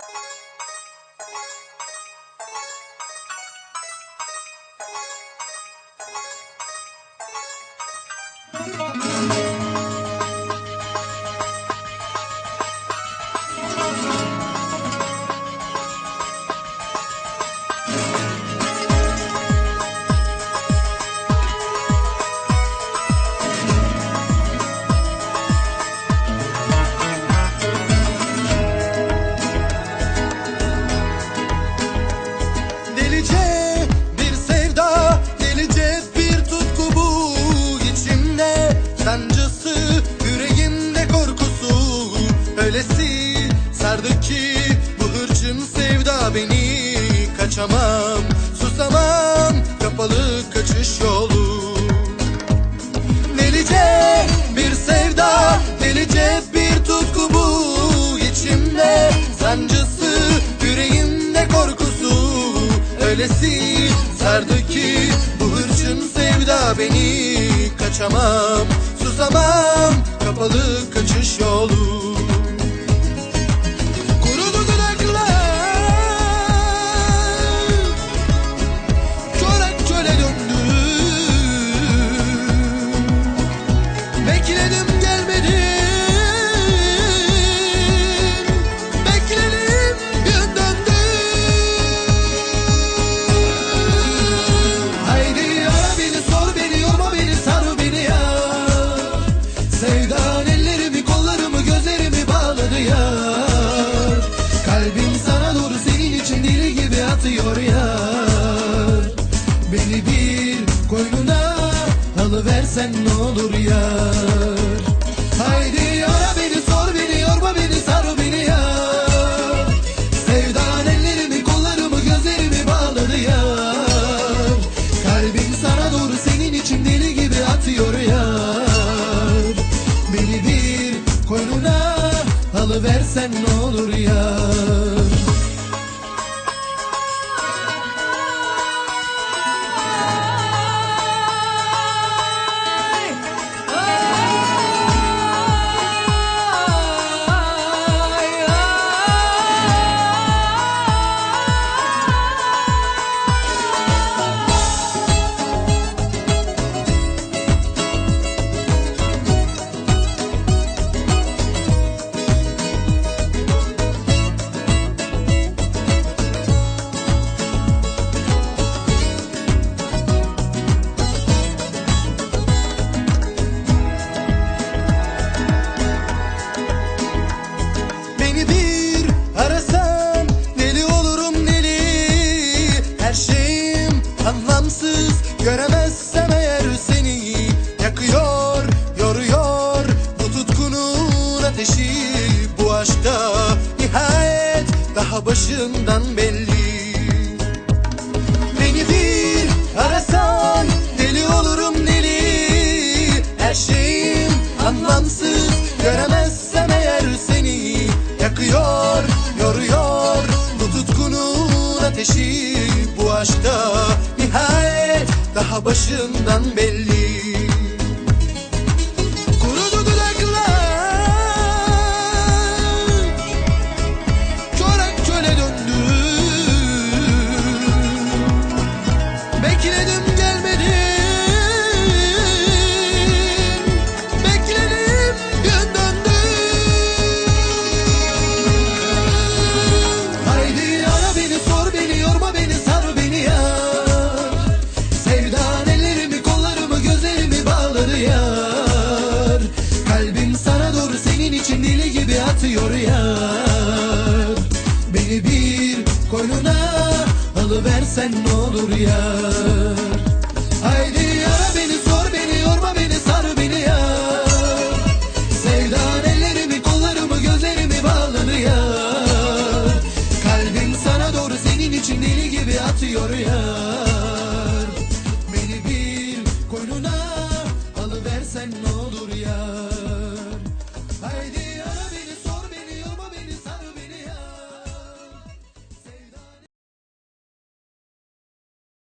Thank you. Hırçın sevda beni kaçamam Susamam kapalı kaçış yolu. Delice bir sevda Delice bir tutku bu içimde Sancısı yüreğimde korkusu. Öylesi sardı ki bu hırçın sevda beni Kaçamam susamam kapalı kaçış yolu. yağmur yağar. Beni bir koynuna alıversen ne olur yar. daha başından belli. Beni değil arasan deli olurum deli. Her şeyim anlamsız göremezsem eğer seni. Yakıyor yoruyor bu tutkunun ateşi. Bu aşkta nihayet daha başından belli. yar. Beni bir koynuna alıversen ne olur yar. Haydi yara beni sor beni yorma beni sar beni yar. Sevdan ellerimi kollarımı gözlerimi bağlanı yar. Kalbim sana doğru senin için deli gibi atıyor yar.